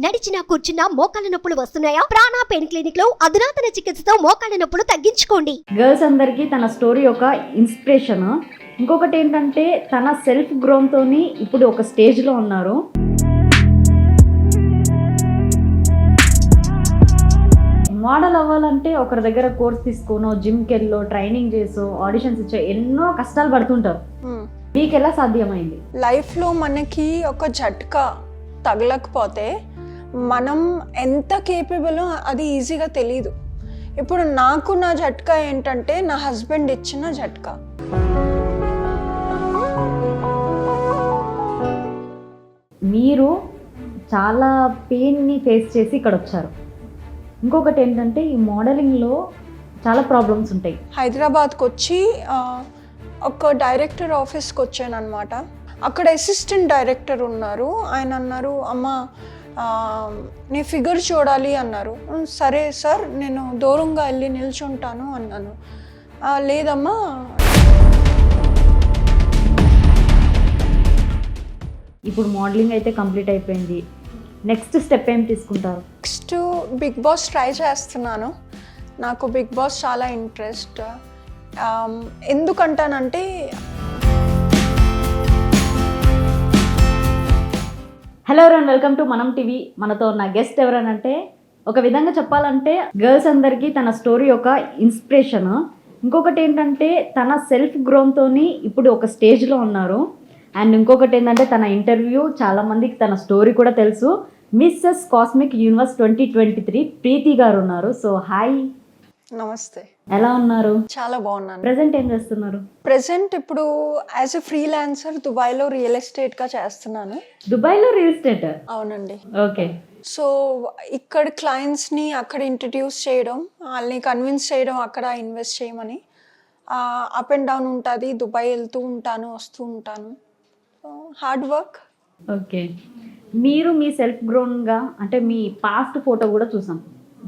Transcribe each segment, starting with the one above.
నడిచినా కూర్చున్నా మోకాళ్ళ నొప్పులు వస్తున్నాయా? ప్రాణా పెయిన్ క్లినిక్లో అధునాతన చికిత్సతో మోకాళ్ళ నొప్పులు తగ్గించుకోండి. గర్ల్స్ అందరికీ తన స్టోరీ ఒక ఇన్స్పిరేషన్ ఇంకొకటి ఏంటంటే తన సెల్ఫ్ గ్రోమ్తోని ఇప్పుడు ఒక స్టేజ్లో ఉన్నారు. మోడల్ అవ్వాలంటే ఒకరి దగ్గర కోర్స్ తీసుకోనో జిమ్కి వెళ్ళో ట్రైనింగ్ చేసో ఆడిషన్స్ ఇచ్చో ఎన్నో కష్టాలు పడుతుంటారు. మ్మ్. మీకు ఎలా సాధ్యమైంది లైఫ్లో మనకి ఒక జట్కా తగలకపోతే మనం ఎంత కేపబుల్ అది ఈజీగా తెలియదు ఇప్పుడు నాకు నా జట్కా ఏంటంటే నా హస్బెండ్ ఇచ్చిన జట్కా మీరు చాలా పెయిన్ని ఫేస్ చేసి ఇక్కడ వచ్చారు ఇంకొకటి ఏంటంటే ఈ మోడలింగ్లో చాలా ప్రాబ్లమ్స్ ఉంటాయి. హైదరాబాద్కి వచ్చి ఒక డైరెక్టర్ ఆఫీస్కి వచ్చాను అనమాట అక్కడ అసిస్టెంట్ డైరెక్టర్ ఉన్నారు. ఆయన అన్నారు అమ్మ నీ ఫిగర్ చూడాలి అన్నారు. "ఉం, సరే సార్ నేను దూరంగా వెళ్ళి నిల్చుంటాను అన్నాను. "ఆ, లేదమ్మా. ఇప్పుడు మోడలింగ్ అయితే కంప్లీట్ అయిపోయింది. నెక్స్ట్ స్టెప్ ఏం తీసుకుంటారు? నెక్స్ట్ బిగ్ బాస్ ట్రై చేస్తున్నాను. నాకు బిగ్ బాస్ చాలా interest. ఎందుకంటానంటే hello everyone welcome to Manam TV మనతో ఉన్న గెస్ట్ ఎవరనంటే ఒక విధంగా చెప్పాలంటే గర్ల్స్ అందరికీ తన స్టోరీ ఒక ఇన్స్పిరేషన్ ఇంకొకటి ఏంటంటే తన సెల్ఫ్ గ్రోన్తోని ఇప్పుడు ఒక స్టేజ్లో ఉన్నారు. అండ్ ఇంకొకటి ఏంటంటే తన ఇంటర్వ్యూ చాలామందికి తన స్టోరీ కూడా తెలుసు. Mrs cosmic universe twenty twenty three Preethi గారు ఉన్నారు. సో హాయ్ నమస్తే. ఎలా ఉన్నారు? చాలా బాగున్నాను. ప్రజెంట్ ఏం చేస్తున్నారు? ప్రజెంట్ ఇప్పుడు యాజ్ ఎ ఫ్రీలాన్సర్ దుబాయ్లో రియల్ ఎస్టేట్గా చేస్తున్నాను. దుబాయ్లో రియల్ ఎస్టేట్ అవునండి. ఓకే సో ఇక్కడ క్లయింట్స్ని అక్కడ ఇంట్రడ్యూస్ చేయడం వాళ్ళని కన్విన్స్ చేయడం అక్కడ ఇన్వెస్ట్ చేయమని అప్ అండ్ డౌన్ ఉంటుంది. దుబాయ్ వెళ్తూ ఉంటాను వస్తూ ఉంటాను. హార్డ్ వర్క్ ఓకే మీరు మీ సెల్ఫ్ గ్రోన్గా అంటే మీ పాస్ట్ ఫోటో కూడా చూసాం.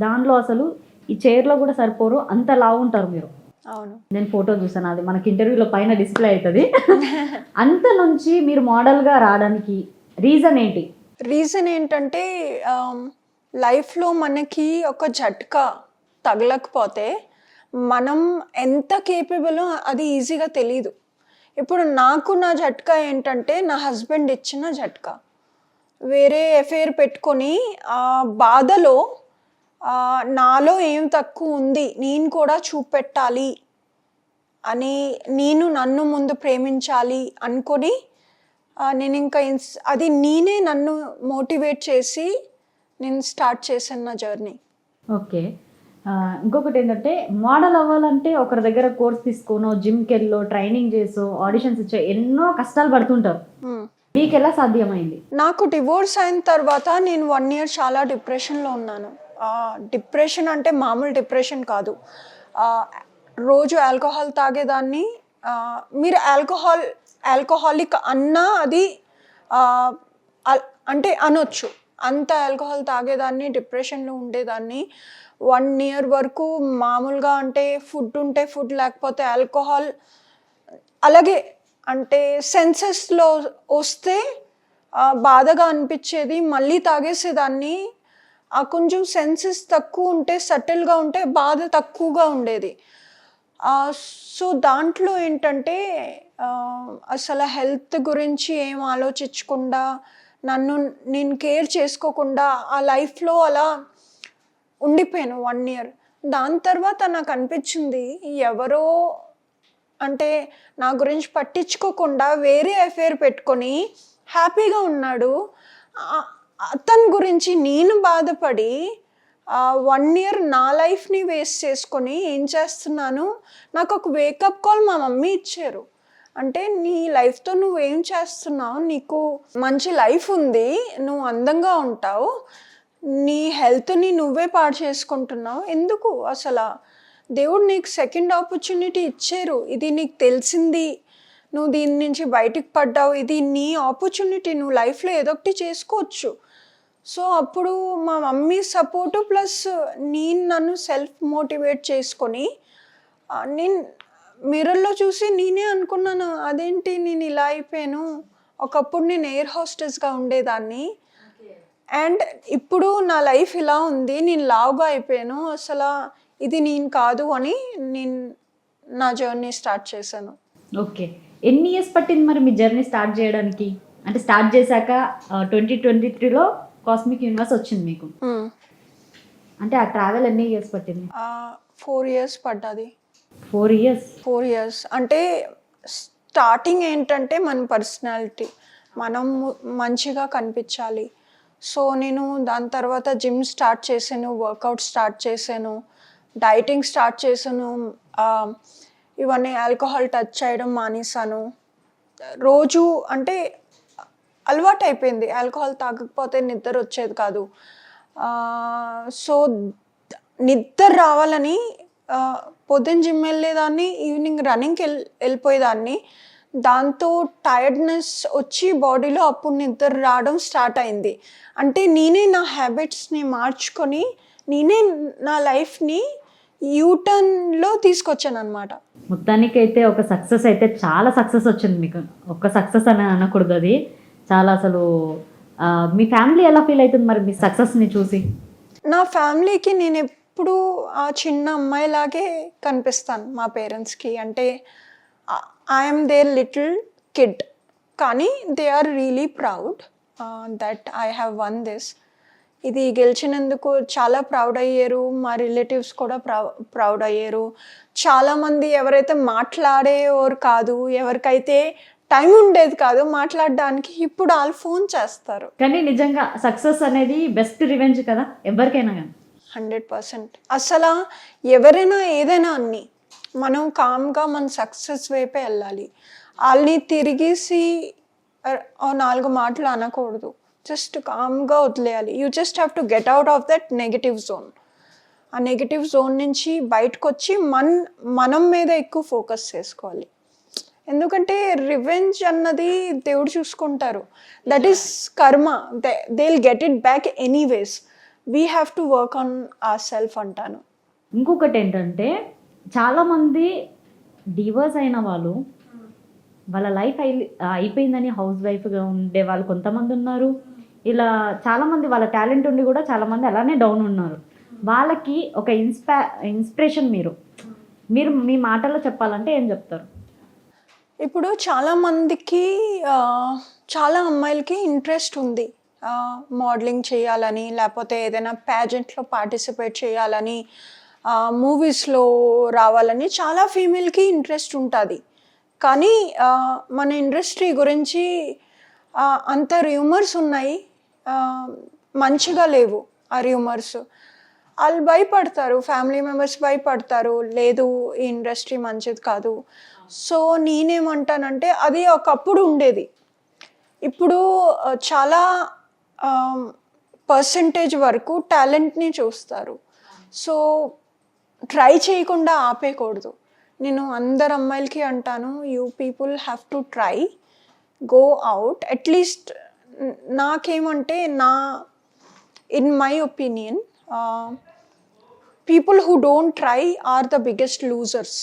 దానిలో అసలు ఈ చైర్లో కూడా సరిపోరు. అంత లావు ఉంటారు మీరు. అవును. నేను ఫోటో చూసాను. అది మనకి ఇంటర్వ్యూలో పైన డిస్ప్లే అవుతుంది. అంత నుంచి మీరు మోడల్గా రావడానికి రీజన్ ఏంటి? రీజన్ ఏంటంటే లైఫ్లో మనకి ఒక జట్కా తగలకపోతే మనం ఎంత కేపబుల్ అది ఈజీగా తెలియదు ఇప్పుడు నాకు నా జట్కా ఏంటంటే నా హస్బెండ్ ఇచ్చిన జట్కా వేరే ఎఫైర్ పెట్టుకొని ఆ బాధలో నాలో ఏం తక్కువ ఉంది నేను కూడా చూపెట్టాలి అని నేను నన్ను ముందు ప్రేమించాలి అనుకొని నేను ఇంకా ఇన్స్- అది నేనే నన్ను మోటివేట్ చేసి నేను స్టార్ట్ చేశాను నా జర్నీ. ఓకే. ఇంకొకటి ఏంటంటే మోడల్ అవ్వాలంటే ఒకరి దగ్గర కోర్స్ తీసుకోనో జిమ్కి వెళ్ళో ట్రైనింగ్ చేసో ఆడిషన్స్ ఇచ్చో ఎన్నో కష్టాలు పడుతుంటారు మీకు ఎలా సాధ్యమైంది? నాకు డివోర్స్ అయిన తర్వాత నేను వన్ ఇయర్ చాలా డిప్రెషన్లో ఉన్నాను. డిప్రెషన్ అంటే మామూలు డిప్రెషన్ కాదు. రోజు ఆల్కహాల్ తాగేదాన్ని మీరు ఆల్కహాల్ ఆల్కహాలిక్ అన్నా అది అల్- అంటే అనొచ్చు. అంత ఆల్కహాల్ తాగేదాన్ని డిప్రెషన్లో ఉండేదాన్ని. వన్ ఇయర్ వరకు మామూలుగా అంటే ఫుడ్ ఉంటే ఫుడ్ లేకపోతే ఆల్కహాల్ అలాగే అంటే సెన్సెస్లో వస్తే బాధగా అనిపించేది మళ్ళీ తాగేసేదాన్ని. కొంచెం సెన్సెస్ తక్కువ ఉంటే సటిల్గా ఉంటే బాధ తక్కువగా ఉండేది. సో దాంట్లో ఏంటంటే అసలు హెల్త్ గురించి ఏం ఆలోచించకుండా నన్ను నేను కేర్ చేసుకోకుండా ఆ లైఫ్లో అలా ఉండిపోయాను వన్ ఇయర్. దాని తర్వాత నాకు అనిపించింది ఎవరో అంటే నా గురించి పట్టించుకోకుండా వేరే అఫేర్ పెట్టుకొని హ్యాపీగా ఉన్నాడు. అతని గురించి నేను బాధపడి వన్ ఇయర్ నా లైఫ్ని వేస్ట్ చేసుకొని ఏం చేస్తున్నాను? నాకు ఒక వేకప్ కాల్ మా మమ్మీ ఇచ్చారు. అంటే నీ లైఫ్తో నువ్వు ఏం చేస్తున్నావు? నీకు మంచి లైఫ్ ఉంది నువ్వు అందంగా ఉంటావు నీ హెల్త్ని నువ్వే పాడు చేసుకుంటున్నావు. ఎందుకు? అసలు దేవుడు నీకు సెకండ్ ఆపర్చునిటీ ఇచ్చారు. ఇది నీకు తెలిసింది. నువ్వు దీని నుంచి బయటికి పడ్డావు. ఇది నీ ఆపర్చునిటీ నువ్వు లైఫ్లో ఏదో ఒకటి చేసుకోవచ్చు. సో అప్పుడు మా మమ్మీ సపోర్టు ప్లస్ నేను నన్ను సెల్ఫ్ మోటివేట్ చేసుకొని నేను మిర్రర్లో చూసి నేనే అనుకున్నాను అదేంటి నేను ఇలా అయిపోయాను? ఒకప్పుడు నేను ఎయిర్ హోస్టెస్గా ఉండేదాన్ని. అండ్ ఇప్పుడు నా లైఫ్ ఇలా ఉంది నేను లావుగా అయిపోయాను అసలు ఇది నేను కాదు అని నేను నా జర్నీ స్టార్ట్ చేశాను. ఓకే. ఎన్ని ఇయర్స్ పట్టింది మరి మీ జర్నీ స్టార్ట్ చేయడానికి? అంటే స్టార్ట్ చేశాక ట్వంటీ ట్వంటీ త్రీలో కాస్మిక్ యూనివర్స్ వచ్చింది మీకు. అంటే ఆ ట్రావెల్ ఎన్ని ఇయర్స్ పట్టింది? ఫోర్ ఇయర్స్ పడ్డది. ఫోర్ ఇయర్స్ ఫోర్ ఇయర్స్ అంటే స్టార్టింగ్ ఏంటంటే మన పర్సనాలిటీ మనం మంచిగా కనిపించాలి. సో నేను దాని తర్వాత జిమ్ స్టార్ట్ చేశాను వర్కౌట్ స్టార్ట్ చేశాను డైటింగ్ స్టార్ట్ చేశాను ఇవన్నీ ఆల్కహాల్ టచ్ చేయడం మానేశాను. రోజు అంటే అలవాటు అయిపోయింది ఆల్కహాల్ తాగకపోతే నిద్ర వచ్చేది కాదు. సో నిద్ర రావాలని పొద్దున్న జిమ్ వెళ్ళేదాన్ని ఈవినింగ్ రన్నింగ్కి వెళ్ళి వెళ్ళిపోయేదాన్ని. దాంతో టైర్డ్నెస్ వచ్చి బాడీలో అప్పుడు నిద్ర రావడం స్టార్ట్ అయింది. అంటే నేనే నా హ్యాబిట్స్ని మార్చుకొని నేనే నా లైఫ్ని యూటర్న్లో తీసుకొచ్చాను అనమాట మొత్తానికి అయితే ఒక సక్సెస్ అయితే చాలా సక్సెస్ వచ్చింది మీకు. ఒక సక్సెస్ అని అనకూడదు అది. చాలా అసలు మీ ఫ్యామిలీ ఎలా ఫీల్ అవుతుంది మరి మీ సక్సెస్ని చూసి? నా ఫ్యామిలీకి నేను ఎప్పుడు ఆ చిన్న అమ్మాయిలాగే కనిపిస్తాను మా పేరెంట్స్కి. అంటే ఐఎమ్ దేర్ లిటిల్ కిడ్ కానీ they are really proud that I have won this ఇది గెలిచినందుకు చాలా ప్రౌడ్ అయ్యారు. మా రిలేటివ్స్ కూడా ప్రౌ ప్రౌడ్ అయ్యారు. చాలామంది ఎవరైతే మాట్లాడేవారు కాదు ఎవరికైతే టైం ఉండేది కాదు మాట్లాడడానికి ఇప్పుడు వాళ్ళు ఫోన్ చేస్తారు. కానీ నిజంగా సక్సెస్ అనేది బెస్ట్ రివెంజ్ కదా ఎవరికైనా కానీ. Hundred percent. అసలు ఎవరైనా ఏదైనా అన్ని మనం కామ్గా మన సక్సెస్ వైపే వెళ్ళాలి. వాళ్ళని తిరిగేసి "అర్- ఓ నాలుగు మాటలు అనకూడదు. జస్ట్ కామ్గా వదిలేయాలి. You just have to get out of that negative zone ఆ నెగిటివ్ జోన్ నుంచి బయటకు వచ్చి మన మనం మీద ఎక్కువ ఫోకస్ చేసుకోవాలి. ఎందుకంటే రివెంజ్ అన్నది దేవుడు చూసుకుంటారు. That is karma they will get it back anyways we have to work on ఆ సెల్ఫ్ అంటాను. ఇంకొకటి ఏంటంటే చాలామంది డివోర్స్ అయిన వాళ్ళు వాళ్ళ లైఫ్ అయి అయిపోయిందని హౌస్ వైఫ్గా ఉండే వాళ్ళు కొంతమంది ఉన్నారు. ఇలా చాలామంది వాళ్ళ టాలెంట్ ఉండి కూడా చాలామంది అలానే డౌన్ ఉన్నారు. వాళ్ళకి ఒక ఇన్స్పా ఇన్స్పిరేషన్ మీరు. మీరు మీ మాటల్లో చెప్పాలంటే ఏం చెప్తారు? ఇప్పుడు చాలామందికి చాలా అమ్మాయిలకి ఇంట్రెస్ట్ ఉంది. మోడలింగ్ చేయాలని లేకపోతే ఏదైనా ప్యాజెంట్లో పార్టిసిపేట్ చేయాలని మూవీస్లో రావాలని చాలా ఫీమేల్కి ఇంట్రెస్ట్ ఉంటుంది. కానీ మన ఇండస్ట్రీ గురించి అంత రూమర్స్ ఉన్నాయి. మంచిగా లేవు ఆ రూమర్స్ వాళ్ళు భయపడతారు ఫ్యామిలీ మెంబర్స్ భయపడతారు. లేదు ఈ ఇండస్ట్రీ మంచిది కాదు. సో నేనేమంటానంటే అది ఒకప్పుడు ఉండేది. ఇప్పుడు చాలా పర్సంటేజ్ వరకు టాలెంట్ని చూస్తారు. సో ట్రై చేయకుండా ఆపేయకూడదు. నేను అందరు అమ్మాయిలకి అంటాను you people have to try go out at least నాకేమంటే నా in my opinion people who don't try are the biggest losers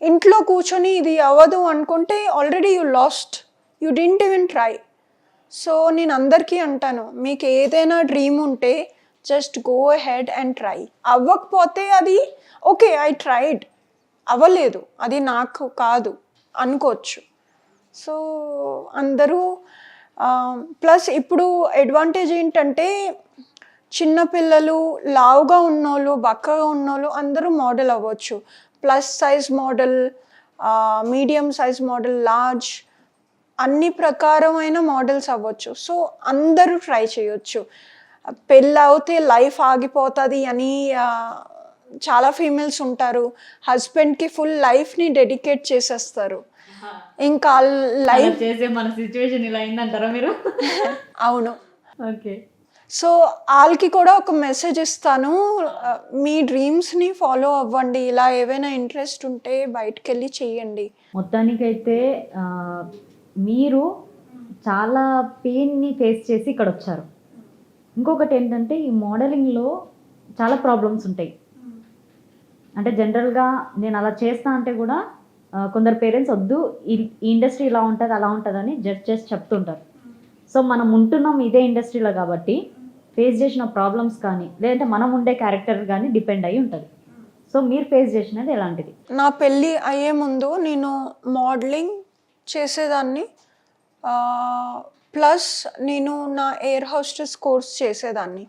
ఇంట్లో కూర్చొని ఇది అవ్వదు అనుకుంటే already you lost you didn't even try so నేను అందరికీ అంటాను మీకు ఏదైనా డ్రీమ్ ఉంటే just go head and try అవ్వకపోతే అది ఓకే ఐ ట్రైడ్ అవ్వలేదు అది నాకు కాదు అనుకోవచ్చు. సో అందరూ ప్లస్ ఇప్పుడు అడ్వాంటేజ్ ఏంటంటే చిన్నపిల్లలు లావుగా ఉన్నోళ్ళు బక్కగా ఉన్నోళ్ళు అందరూ మోడల్ అవ్వచ్చు. Plus size model medium size model large అన్ని ప్రకారమైన మోడల్స్ అవ్వచ్చు. సో అందరూ ట్రై చేయొచ్చు. పెళ్ళి అవుతే లైఫ్ ఆగిపోతుంది అని చాలా ఫీమేల్స్ ఉంటారు. హస్బెండ్కి ఫుల్ లైఫ్ని డెడికేట్ చేసేస్తారు. ఇంకా లైఫ్ చేసే మన సిచ్యువేషన్ ఇలా అయిందంటారా మీరు? అవును. ఓకే సో వాళ్ళకి కూడా ఒక మెసేజ్ ఇస్తాను. మీ డ్రీమ్స్ని ఫాలో అవ్వండి. ఇలా ఏవైనా ఇంట్రెస్ట్ ఉంటే బయటకు వెళ్ళి చేయండి. మొత్తానికైతే మీరు చాలా పెయిన్ని ఫేస్ చేసి ఇక్కడ వచ్చారు ఇంకొకటి ఏంటంటే ఈ మోడలింగ్లో చాలా ప్రాబ్లమ్స్ ఉంటాయి. అంటే జనరల్గా నేను అలా చేస్తా అంటే కూడా కొందరు పేరెంట్స్ వద్దు ఈ ఈ ఇండస్ట్రీ ఇలా ఉంటుంది అలా ఉంటుంది అని జడ్జ్ చేసి చెప్తుంటారు. సో మనం ఉంటున్నాం ఇదే ఇండస్ట్రీలో కాబట్టి ఫేస్ చేసిన ప్రాబ్లమ్స్ కానీ లేదంటే మనం ఉండే క్యారెక్టర్ కానీ డిపెండ్ అయి ఉంటుంది. సో మీరు ఫేస్ చేసినది ఎలాంటిది? నా పెళ్ళి అయ్యే ముందు నేను మోడలింగ్ చేసేదాన్ని. ప్లస్ నేను నా ఎయిర్ హోస్టెస్ కోర్స్ చేసేదాన్ని.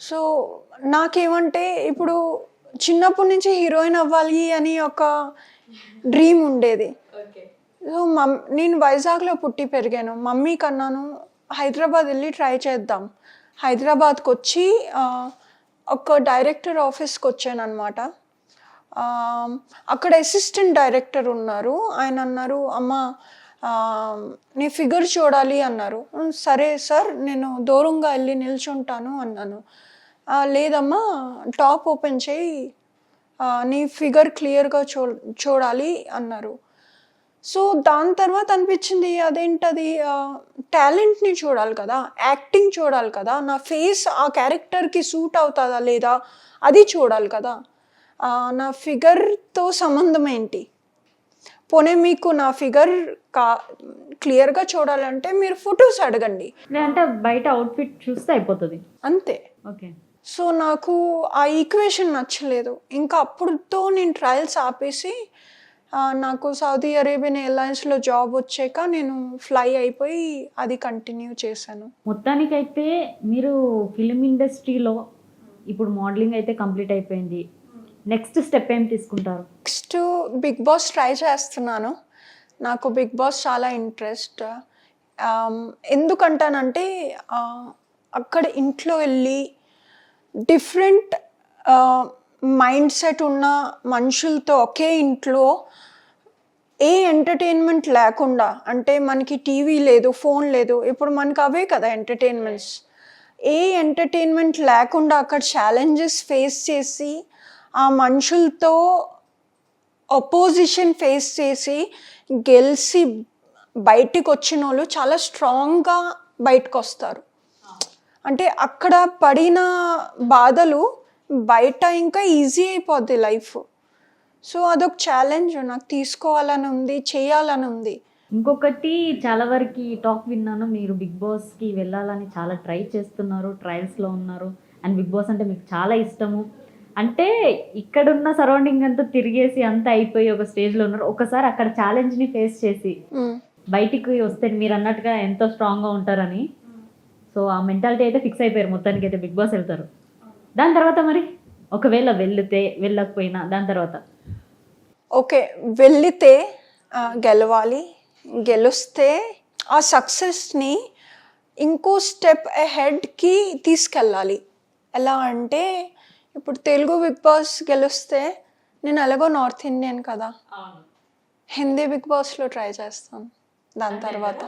సో నాకేమంటే ఇప్పుడు చిన్నప్పటి నుంచి హీరోయిన్ అవ్వాలి అని ఒక డ్రీమ్ ఉండేది. సో మమ్ నేను వైజాగ్లో పుట్టి పెరిగాను. మమ్మీ కన్నాను హైదరాబాద్ వెళ్ళి ట్రై చేద్దాం. హైదరాబాద్కి వచ్చి ఒక డైరెక్టర్ ఆఫీస్కి వచ్చాను అనమాట అక్కడ అసిస్టెంట్ డైరెక్టర్ ఉన్నారు. ఆయన అన్నారు అమ్మ నీ ఫిగర్ చూడాలి అన్నారు. సరే సార్ నేను దూరంగా వెళ్ళి నిల్చుంటాను అన్నాను. లేదమ్మా టాప్ ఓపెన్ చేయి. నీ ఫిగర్ క్లియర్గా చూ చూడాలి అన్నారు. సో దాని తర్వాత అనిపించింది అదేంటది టాలెంట్ని చూడాలి కదా యాక్టింగ్ చూడాలి కదా నా ఫేస్ ఆ క్యారెక్టర్కి సూట్ అవుతుందా లేదా అది చూడాలి కదా. నా ఫిగర్తో సంబంధం ఏంటి? పోనీ మీకు నా ఫిగర్ కా క్లియర్గా చూడాలంటే మీరు ఫొటోస్ అడగండి. లేదంటే బయట అవుట్ఫిట్ చూస్తే అయిపోతుంది. అంతే. ఓకే. సో నాకు ఆ ఈక్వేషన్ నచ్చలేదు. ఇంకా అప్పుడుతో నేను ట్రయల్స్ ఆపేసి నాకు సౌదీ అరేబియన్ ఎయిర్లైన్స్లో జాబ్ వచ్చాక నేను ఫ్లై అయిపోయి అది కంటిన్యూ చేశాను. మొత్తానికైతే మీరు ఫిలిం ఇండస్ట్రీలో ఇప్పుడు మోడలింగ్ అయితే కంప్లీట్ అయిపోయింది. నెక్స్ట్ స్టెప్ ఏం తీసుకుంటారు? నెక్స్ట్ బిగ్ బాస్ ట్రై చేస్తున్నాను. నాకు బిగ్ బాస్ చాలా ఇంట్రెస్ట్ ఎందుకంటానంటే అక్కడ ఇంట్లో వెళ్ళి డిఫరెంట్ మైండ్ సెట్ ఉన్న మనుషులతో ఒకే ఇంట్లో ఏ ఎంటర్టైన్మెంట్ లేకుండా అంటే మనకి టీవీ లేదు ఫోన్ లేదు ఇప్పుడు మనకు అవే కదా ఎంటర్టైన్మెంట్స్. ఏ ఎంటర్టైన్మెంట్ లేకుండా అక్కడ ఛాలెంజెస్ ఫేస్ చేసి ఆ మనుషులతో అపోజిషన్ ఫేస్ చేసి గెలిచి బయటికి వచ్చిన వాళ్ళు చాలా స్ట్రాంగ్గా బయటకు వస్తారు అంటే అక్కడ పడిన బాధలు బయట ఇంకా ఈజీ అయిపోద్ది లైఫ్ సో అదొక ఛాలెంజ్ నాకు తీసుకోవాలని ఉంది చేయాలని ఉంది. ఇంకొకటి చాలా వరకు టాక్ విన్నాను మీరు బిగ్ బాస్కి వెళ్ళాలని చాలా ట్రై చేస్తున్నారు ట్రయల్స్లో ఉన్నారు. అండ్ బిగ్ బాస్ అంటే మీకు చాలా ఇష్టము. అంటే ఇక్కడున్న సరౌండింగ్ అంతా తిరిగేసి అంతా అయిపోయి ఒక స్టేజ్లో ఉన్నారు. ఒకసారి అక్కడ ఛాలెంజ్ని ఫేస్ చేసి మ్. బయటికి వస్తే మీరు అన్నట్టుగా ఎంతో స్ట్రాంగ్గా ఉంటారని. సో ఆ మెంటాలిటీ అయితే ఫిక్స్ అయిపోయారు. మొత్తానికి అయితే బిగ్ బాస్ వెళ్తారు. దాని తర్వాత మరి? ఒకవేళ వెళ్తే వెళ్ళకపోయినా దాని తర్వాత? ఓకే వెళ్ళితే గెలవాలి. గెలిస్తే ఆ సక్సెస్ని ఇంకో స్టెప్ హెడ్కి తీసుకెళ్ళాలి. ఎలా అంటే ఇప్పుడు తెలుగు బిగ్ బాస్ గెలిస్తే నేను ఎలాగో నార్త్ ఇండియన్ కదా. హిందీ బిగ్ బాస్లో ట్రై చేస్తాను. దాని తర్వాత.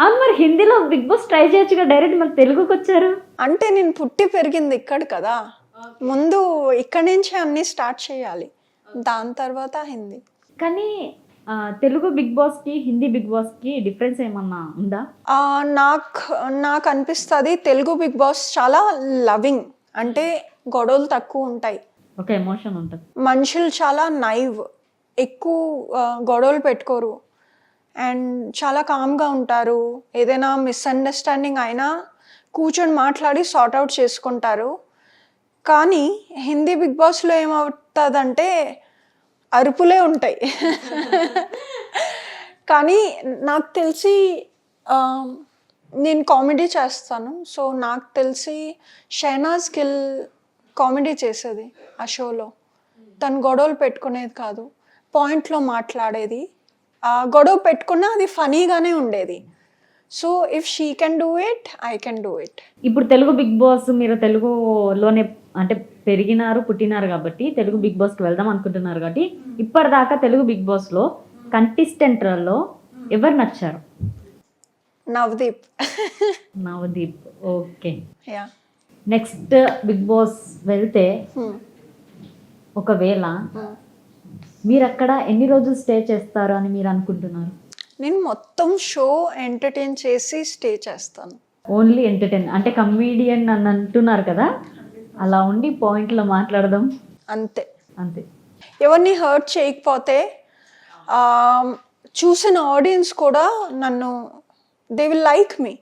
అవును మరి హిందీలో బిగ్ బాస్ ట్రై చేయొచ్చుగా డైరెక్ట్ మరి తెలుగుకి వచ్చారు అంటే నేను పుట్టి పెరిగింది ఇక్కడ కదా. ముందు ఇక్కడి నుంచే అన్నీ స్టార్ట్ చేయాలి. దాని తర్వాత హిందీ. కానీ తెలుగు బిగ్ బాస్కి హిందీ బిగ్ బాస్కి డిఫరెన్స్ ఏమన్నా ఉందా? ఆ, నాకు నాకు అనిపిస్తుంది తెలుగు బిగ్ బాస్ చాలా లవింగ్. అంటే గొడవలు తక్కువ ఉంటాయి. ఒక ఎమోషన్ ఉంటుంది. మనుషులు చాలా నైవ్. ఎక్కువ గొడవలు పెట్టుకోరు. అండ్ చాలా కామ్గా ఉంటారు. ఏదైనా మిస్అండర్స్టాండింగ్ అయినా కూర్చొని మాట్లాడి సార్ట్ అవుట్ చేసుకుంటారు. కానీ హిందీ బిగ్ బాస్లో ఏమవుతుందంటే అరుపులే ఉంటాయి. కానీ నాకు తెలిసి నేను కామెడీ చేస్తాను. సో నాకు తెలిసి షైనాజ్ గిల్ కామెడీ చేసేది ఆ షోలో. తను గొడవలు పెట్టుకునేది కాదు. పాయింట్లో మాట్లాడేది. గొడవ పెట్టుకున్నా అది ఫనీగానే ఉండేది. So if she can do it I can do it ఇప్పుడు తెలుగు బిగ్ బాస్ మీరు తెలుగులోనే అంటే పెరిగినారు పుట్టినారు కాబట్టి తెలుగు బిగ్ బాస్కి వెళ్దాం అనుకుంటున్నారు కాబట్టి ఇప్పటిదాకా తెలుగు బిగ్ బాస్లో కంటెస్టెంట్లలో ఎవరు నచ్చారు? Navdeep. Navdeep okay. Yeah next big boss వెళ్తే ఒకవేళ మీరు అక్కడ ఎన్ని రోజులు స్టే చేస్తారు అని మీరు అనుకుంటున్నారు? నేను మొత్తం షో ఎంటర్టైన్ చేసి స్టే చేస్తాను. ఓన్లీ ఎంటర్టైన్ అంటే కమీడియన్ అని అంటున్నారు కదా? అలా ఉండి పాయింట్లో మాట్లాడదాం. అంతే. అంతే. ఎవరిని హర్ట్ చేయకపోతే చూసిన ఆడియన్స్ కూడా నన్ను దే విల్ లైక్ మీ.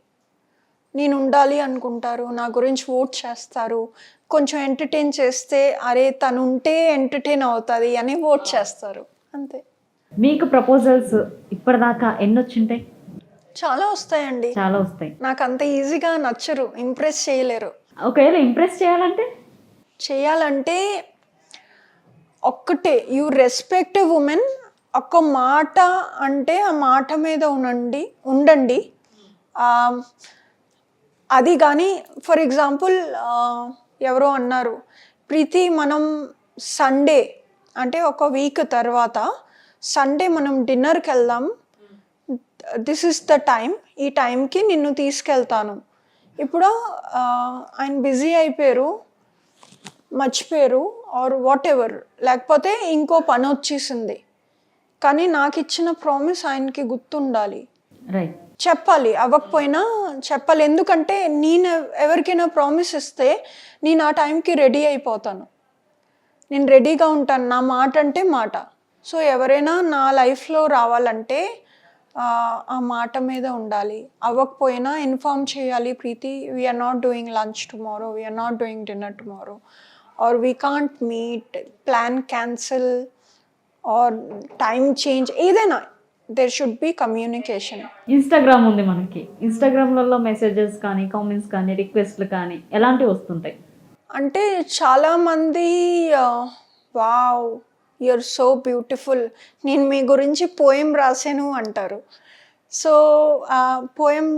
నేను ఉండాలి అనుకుంటారు నా గురించి ఓట్ చేస్తారు కొంచెం ఎంటర్టైన్ చేస్తే అరే తను ఉంటే ఎంటర్టైన్ అవుతుంది అని ఓట్ చేస్తారు. అంతే. మీకు ప్రపోజల్స్ ఇప్పటిదాకా ఎన్ని వచ్చింటాయి చాలా వస్తాయండి. చాలా వస్తాయి. నాకు అంత ఈజీగా నచ్చరు. ఇంప్రెస్ చేయలేరు. ఒకవేళ ఇంప్రెస్ చేయాలంటే? చేయాలంటే ఒక్కటే. యూ రెస్పెక్ట్ ఉమెన్ ఒక్క మాట అంటే ఆ మాట మీద ఉండండి ఉండండి. అది కానీ ఫర్ ఎగ్జాంపుల్ ఎవరో అన్నారు. ప్రీతి మనం సండే అంటే ఒక వీక్ తర్వాత సండే మనం డిన్నర్కి వెళ్దాం. దిస్ ఇస్ ద టైం ఈ టైంకి నిన్ను తీసుకెళ్తాను. ఇప్పుడు ఆయన బిజీ అయిపోయారు మర్చిపోయారు ఆర్ వాట్ ఎవర్ లేకపోతే ఇంకో పని వచ్చేసింది. కానీ నాకు ఇచ్చిన ప్రామిస్ ఆయనకి గుర్తుండాలి. రైట్ చెప్పాలి. అవ్వకపోయినా చెప్పాలి. ఎందుకంటే నేను ఎవరికైనా ప్రామిస్ ఇస్తే నేను ఆ టైంకి రెడీ అయిపోతాను. నేను రెడీగా ఉంటాను. నా మాట అంటే మాట. సో ఎవరైనా నా లైఫ్లో రావాలంటే ఆ, మాట మీద ఉండాలి. అవ్వకపోయినా ఇన్ఫార్మ్ చేయాలి. Preethi we are not doing lunch tomorrow we are not doing dinner tomorrow or we can't meet plan cancel or time change ఏదైనా. There should be communication Instagram ఉంది మనకి. ఇన్స్టాగ్రామ్లలో మెసేజెస్ కానీ కామెంట్స్ కానీ రిక్వెస్ట్లు కానీ ఎలాంటివి వస్తుంటాయి? అంటే చాలామంది వావ్ యూఆర్ సో బ్యూటిఫుల్ నేను మీ గురించి పోయం రాశాను అంటారు. సో పోయం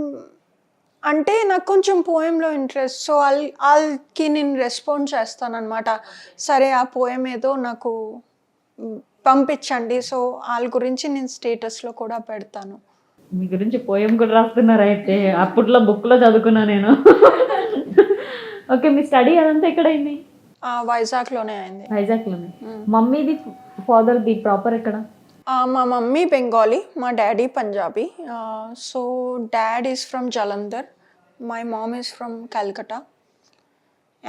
అంటే నాకు కొంచెం పోయంలో ఇంట్రెస్ట్ సో వాళ్ళ వాళ్ళకి నేను రెస్పాండ్ చేస్తాను అనమాట సరే ఆ పోయం ఏదో నాకు పంపించండి. సో వాళ్ళ గురించి నేను స్టేటస్లో కూడా పెడతాను. మీ గురించి పోయం కూడా రాస్తున్నారు అయితే అప్పట్లో బుక్లో చదువుకున్నా నేను. ఓకే మీ స్టడీ అదంతా ఎక్కడైంది? ఆ, వైజాగ్లోనే అయింది. వైజాగ్లోనే. మమ్మీది ఫాదర్ది ప్రాపర్ ఎక్కడ? మా మమ్మీ బెంగాలీ మా daddy Punjabi. So dad is from Jalandhar my mom is from Calcutta.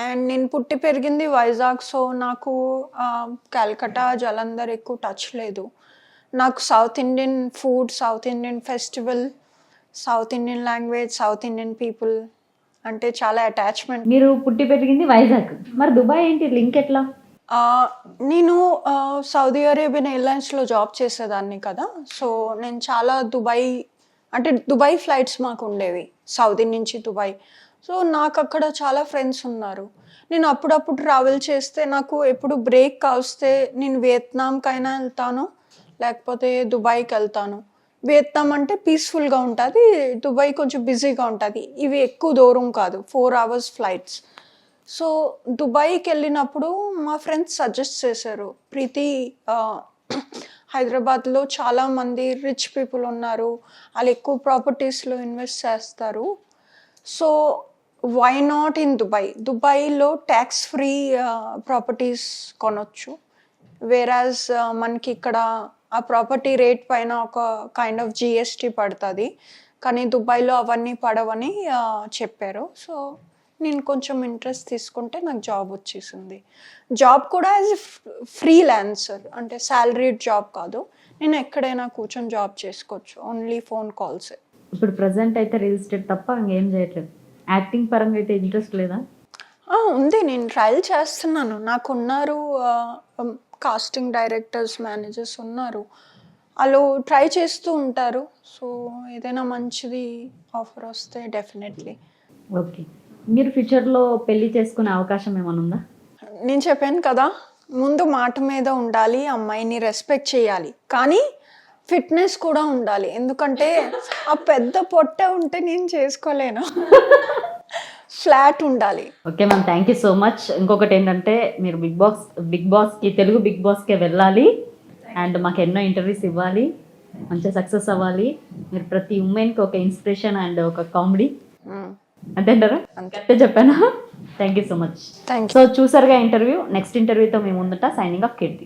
And నేను పుట్టి పెరిగింది వైజాగ్ సో నాకు కల్కటా జలంధర్ ఎక్కువ టచ్ లేదు. నాకు south Indian food south Indian festival south Indian language south Indian people అంటే చాలా అటాచ్మెంట్ మీరు పుట్టి పెరిగింది వైజాగ్. మరి దుబాయ్ ఏంటి? లింక్ ఎట్లా? నేను సౌదీ అరేబియన్ ఎయిర్లైన్స్లో జాబ్ చేసేదాన్ని కదా. సో నేను చాలా దుబాయ్ అంటే దుబాయ్ ఫ్లైట్స్ మాకు ఉండేవి. సౌదీ నుంచి దుబాయ్. సో నాకు అక్కడ చాలా ఫ్రెండ్స్ ఉన్నారు. నేను అప్పుడప్పుడు ట్రావెల్ చేస్తే నాకు ఎప్పుడు బ్రేక్ కావస్తే నేను వియత్నాంకైనా వెళ్తాను లేకపోతే దుబాయ్కి వెళ్తాను వియత్నాం అంటే పీస్ఫుల్గా ఉంటుంది దుబాయ్ కొంచెం బిజీగా ఉంటుంది. ఇవి ఎక్కువ దూరం కాదు ఫోర్ అవర్స్ ఫ్లైట్స్ సో దుబాయ్కి వెళ్ళినప్పుడు మా ఫ్రెండ్స్ సజెస్ట్ చేశారు ప్రీతి హైదరాబాద్లో చాలామంది రిచ్ పీపుల్ ఉన్నారు వాళ్ళు ఎక్కువ ప్రాపర్టీస్లో ఇన్వెస్ట్ చేస్తారు. So why not in Dubai దుబాయ్లో ట్యాక్స్ ఫ్రీ ప్రాపర్టీస్ కొనొచ్చు. వేరాజ్ uh, మనకి ఇక్కడ ఆ ప్రాపర్టీ రేట్ పైన ఒక కైండ్ ఆఫ్ జిఎస్టీ పడుతుంది. కానీ దుబాయ్లో అవన్నీ పడవని uh, చెప్పారు. సో నేను కొంచెం ఇంట్రెస్ట్ తీసుకుంటే నాకు జాబ్ వచ్చేసింది. జాబ్ కూడా యాజ్ ఫ్రీ ల్యాన్సర్ అంటే శాలరీడ్ జాబ్ కాదు. నేను ఎక్కడైనా కూర్చొని జాబ్ చేసుకోవచ్చు. ఓన్లీ ఫోన్ కాల్స్ ఇప్పుడు ప్రజెంట్ అయితే రియల్ ఎస్టేట్ తప్ప ఇంకేం చేయట్లేదు. యాక్టింగ్ పరంగా అయితే ఇంట్రెస్ట్ లేదా? ఉంది. నేను ట్రయల్ చేస్తున్నాను. నాకు ఉన్నారు కాస్టింగ్ డైరెక్టర్స్ మేనేజర్స్ ఉన్నారు. వాళ్ళు ట్రై చేస్తూ ఉంటారు. సో ఏదైనా మంచిది ఆఫర్ వస్తే డెఫినెట్లీ. ఓకే. మీరు ఫ్యూచర్లో పెళ్ళి చేసుకునే అవకాశం ఏమైనా ఉందా? నేను చెప్పాను కదా ముందు మాట మీద ఉండాలి అమ్మాయిని రెస్పెక్ట్ చేయాలి. కానీ ఫిట్నెస్ కూడా ఉండాలి. ఎందుకంటే ఆ పెద్ద పొట్ట ఉంటే నేను చేసుకోలేను. ఫ్లాట్ ఉండాలి. Okay ma'am thank you so much. ఇంకొకటి ఏంటంటే మీరు బిగ్ బాస్ బిగ్ బాస్కి తెలుగు బిగ్ బాస్కే వెళ్ళాలి. అండ్ మాకు ఎన్నో ఇంటర్వ్యూస్ ఇవ్వాలి. మంచిగా సక్సెస్ అవ్వాలి. మీరు ప్రతి ఉమెన్కి ఒక ఇన్స్పిరేషన్ అండ్ ఒక కామెడీ. అంతేంటారా? అంతే. చెప్పానా? Thank you so much. Thank so చూసారుగా ఇంటర్వ్యూ. నెక్స్ట్ ఇంటర్వ్యూతో మేము ముందుట సైనింగ్ ఆఫ్ కీర్తి